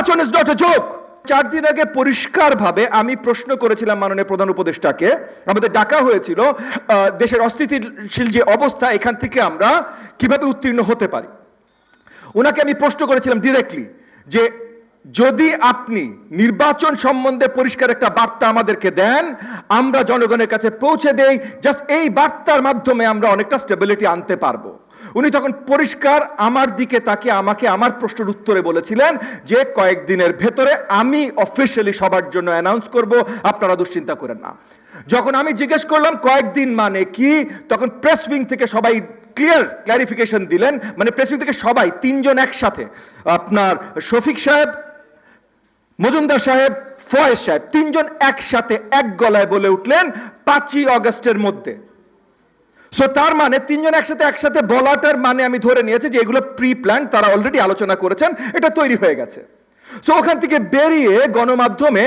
নির্বাচন is not a joke চার দিন আগে পরিষ্কারভাবে আমি প্রশ্ন করেছিলাম মাননীয় প্রধান উপদেষ্টাকে। আমাদের ডাকা হয়েছিল দেশের অস্থিতিশীল যে অবস্থা, এখান থেকে আমরা কীভাবে উত্তীর্ণ হতে পারি। ওনাকে আমি প্রশ্ন করেছিলাম ডিরেক্টলি যে যদি আপনি নির্বাচন সম্বন্ধে পরিষ্কার একটা বার্তা আমাদেরকে দেন, আমরা জনগণের কাছে পৌঁছে দেই জাস্ট এই বার্তার মাধ্যমে আমরা অনেকটা স্টেবিলিটি আনতে পারব। উনি তখন পরিষ্কার আমার দিকে তাকে আমাকে আমার প্রশ্নের উত্তরে বলেছিলেন যে, কয়েকদিনের ভেতরে আমি অফিসিয়ালি সবার জন্য অ্যানাউন্স করব, আপনারা দুশ্চিন্তা করেন না। যখন আমি জিজ্ঞেস করলাম, কয়েকদিন মানে কি? তখন প্রেস উইং থেকে সবাই ক্লিয়ার ক্লারিফিকেশন দিলেন। মানে প্রেস উইং থেকে সবাই, তিনজন একসাথে। আপনার শফিক সাহেব মজুমদার সাহেব, ফয়েজ সাহেব, তিনজন একসাথে এক গলায় বলে উঠলেন, পাঁচই অগস্টের মধ্যে। সো তার মানে তিনজন একসাথে একসাথে বলাটার মানে আমি ধরে নিয়েছি যে এগুলো প্রি প্ল্যান তারা অলরেডি আলোচনা করেছেন, এটা তৈরি হয়ে গেছে। সো ওখান থেকে বেরিয়ে গণমাধ্যমে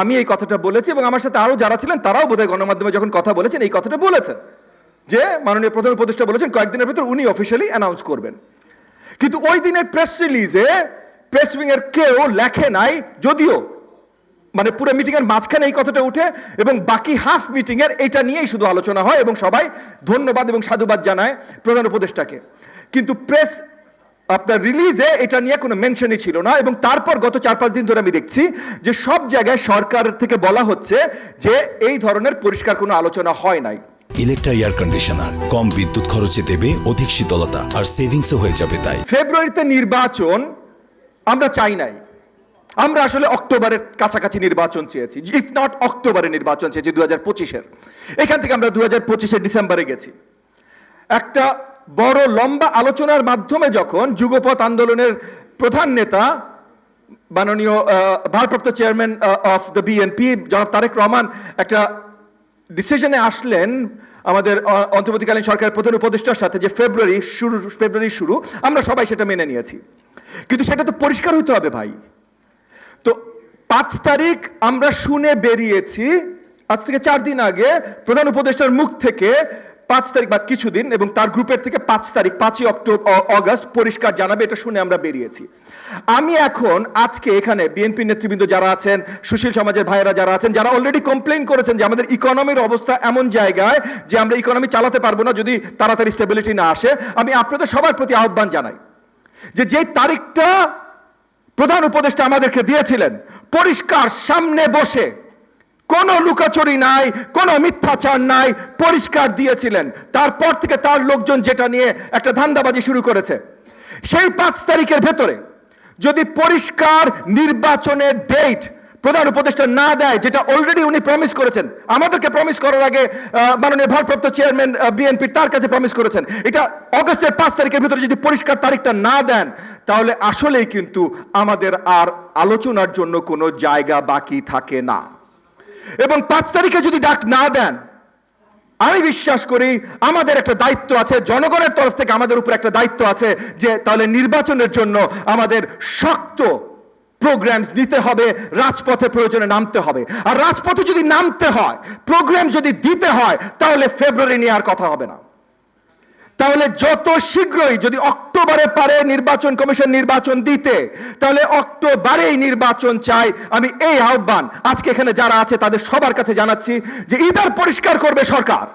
আমি এই কথাটা বলেছি এবং আমার সাথে আরও যারা ছিলেন, তারাও বোধহয় গণমাধ্যমে যখন কথা বলেছেন, এই কথাটা বলেছেন। যে মাননীয় প্রধান উপদেষ্টা বলেছেন, কয়েকদিনের ভিতর উনি অফিসিয়ালি অ্যানাউন্স করবেন। কিন্তু ওই দিনের প্রেস রিলিজে প্রেস উইং এর কেউ লেখে নাই যদিও। মানে পুরো মিটিং এর মাঝখানে এই কথাটা উঠে এবং বাকি হাফ মিটিং এর এটা নিয়েই শুধু আলোচনা হয় এবং সবাই ধন্যবাদ এবং সাধুবাদ জানায় প্রধান উপদেষ্টাকে। কিন্তু প্রেস আপনার রিলিজে এটা নিয়ে কোনো মেনশনই ছিল না এবং তারপর গত চার পাঁচ দিন ধরে আমি দেখছি যে সব জায়গায় সরকার থেকে বলা হচ্ছে যে এই ধরনের পরিষ্কার কোনো আলোচনা হয় নাই। ইলেকট্রা এয়ার কন্ডিশনার কম বিদ্যুৎ খরচে দেবে অধিক শীতলতা আর সেভিংসও হয়ে যাবে তাই। ফেব্রুয়ারিতে নির্বাচন আমরা চাই নাই। আমরা আসলে অক্টোবরের কাছাকাছি নির্বাচন চেয়েছি ইফ নট অক্টোবরে নির্বাচন চেয়েছি দু হাজার পঁচিশের। এখান থেকে আমরা দু হাজার পঁচিশের ডিসেম্বরে গেছি। একটা বড় লম্বা আলোচনার মাধ্যমে যখন যুগপথ আন্দোলনের প্রধান নেতা, মাননীয় ভারপ্রাপ্ত চেয়ারম্যান অফ দ্য বিএনপি জনাব তারেক রহমান একটা ডিসিশনে আসলেন আমাদের অন্তর্বর্তীকালীন সরকারের প্রধান উপদেষ্টার সাথে যে ফেব্রুয়ারি শুরু ফেব্রুয়ারি শুরু, আমরা সবাই সেটা মেনে নিয়েছি। কিন্তু সেটা তো পরিষ্কার হইতে হবে ভাই। তো পাঁচ তারিখ আমরা শুনে বেরিয়েছি, আজ থেকে চার দিন আগে প্রধান উপদেষ্টার মুখ থেকে পাঁচ তারিখ বা কিছুদিন এবং তার গ্রুপের থেকে পাঁচ তারিখ, পাঁচই অক্টোবর অগস্ট পরিষ্কার জানাবে, এটা শুনে আমরা বেরিয়েছি। আমি এখন আজকে এখানে বিএনপি নেতৃবৃন্দ যারা আছেন, সুশীল সমাজের ভাইয়েরা যারা আছেন, যারা অলরেডি কমপ্লেইন করেছেন যে আমাদের ইকোনমির অবস্থা এমন জায়গায় যে আমরা ইকোনমি চালাতে পারব না যদি তাড়াতাড়ি স্টেবিলিটি না আসে, আমি আপনাদের সবার প্রতি আহ্বান জানাই যে যে তারিখটা প্রধান উপদেষ্টা আমাদেরকে দিয়েছিলেন, পরিষ্কার সামনে বসে কোনো লুকাচুরি নাই, কোনো মিথ্যাচার নাই, পরিষ্কার দিয়েছিলেন। তারপর থেকে তার লোকজন যেটা নিয়ে একটা ধান্দাবাজি শুরু করেছে। সেই পাঁচ তারিখের ভেতরে যদি পরিষ্কার নির্বাচনের ডেট প্রধান উপদেষ্টা না দেয়, যেটা অলরেডি উনি প্রমিস করেছেন, আমাদেরকে প্রমিস করার আগে মাননীয় ভারপ্রাপ্ত চেয়ারম্যান বিএনপি তার কাছে প্রমিস করেছেন। এটা অগস্টের পাঁচ তারিখের ভিতরে যদি পরিষ্কার তারিখটা না দেন, তাহলে আসলেই কিন্তু আমাদের আর আলোচনার জন্য কোনো জায়গা বাকি থাকে না। এবং পাঁচ তারিখে যদি ডাক না দেন, আমি বিশ্বাস করি আমাদের একটা দায়িত্ব আছে, জনগণের তরফ থেকে আমাদের উপর একটা দায়িত্ব আছে যে তাহলে নির্বাচনের জন্য আমাদের শক্ত প্রোগ্রামস নিতে হবে, রাজপথে প্রয়োজনে নামতে হবে। আর রাজপথে যদি নামতে হয় প্রোগ্রাম যদি দিতে হয়, তাহলে ফেব্রুয়ারি নিয়ে আর কথা হবে না। তাহলে যত শীঘ্রই যদি অক্টোবরে পারে নির্বাচন কমিশন নির্বাচন দিতে, তাহলে অক্টোবরেই নির্বাচন চাই আমি এই আহ্বান। আজকে এখানে যারা আছে, তাদের সবার কাছে জানাচ্ছি যে ইদার পরিষ্কার করবে সরকার।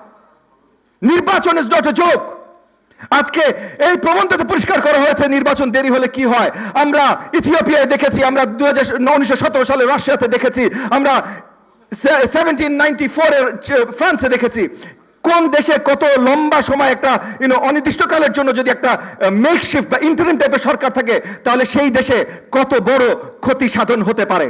নির্বাচন ইজ নট এ জোক আজকে এই প্রবন্ধতে পরিষ্কার করা হয়েছে, নির্বাচন দেরি হলে কি হয়? আমরা ইথিওপিয়ায় দেখেছি, আমরা দু হাজার সালে রাশিয়াতে দেখেছি, আমরা সেভেন্টিন নাইনটি ফোরের ফ্রান্সে দেখেছি। কোন দেশে কত লম্বা সময় একটা ইউনো অনির্দিষ্টকালের জন্য যদি একটা মেকশিফট বা ইন্টারিম টাইপের সরকার থাকে, তাহলে সেই দেশে কত বড় ক্ষতি সাধন হতে পারে?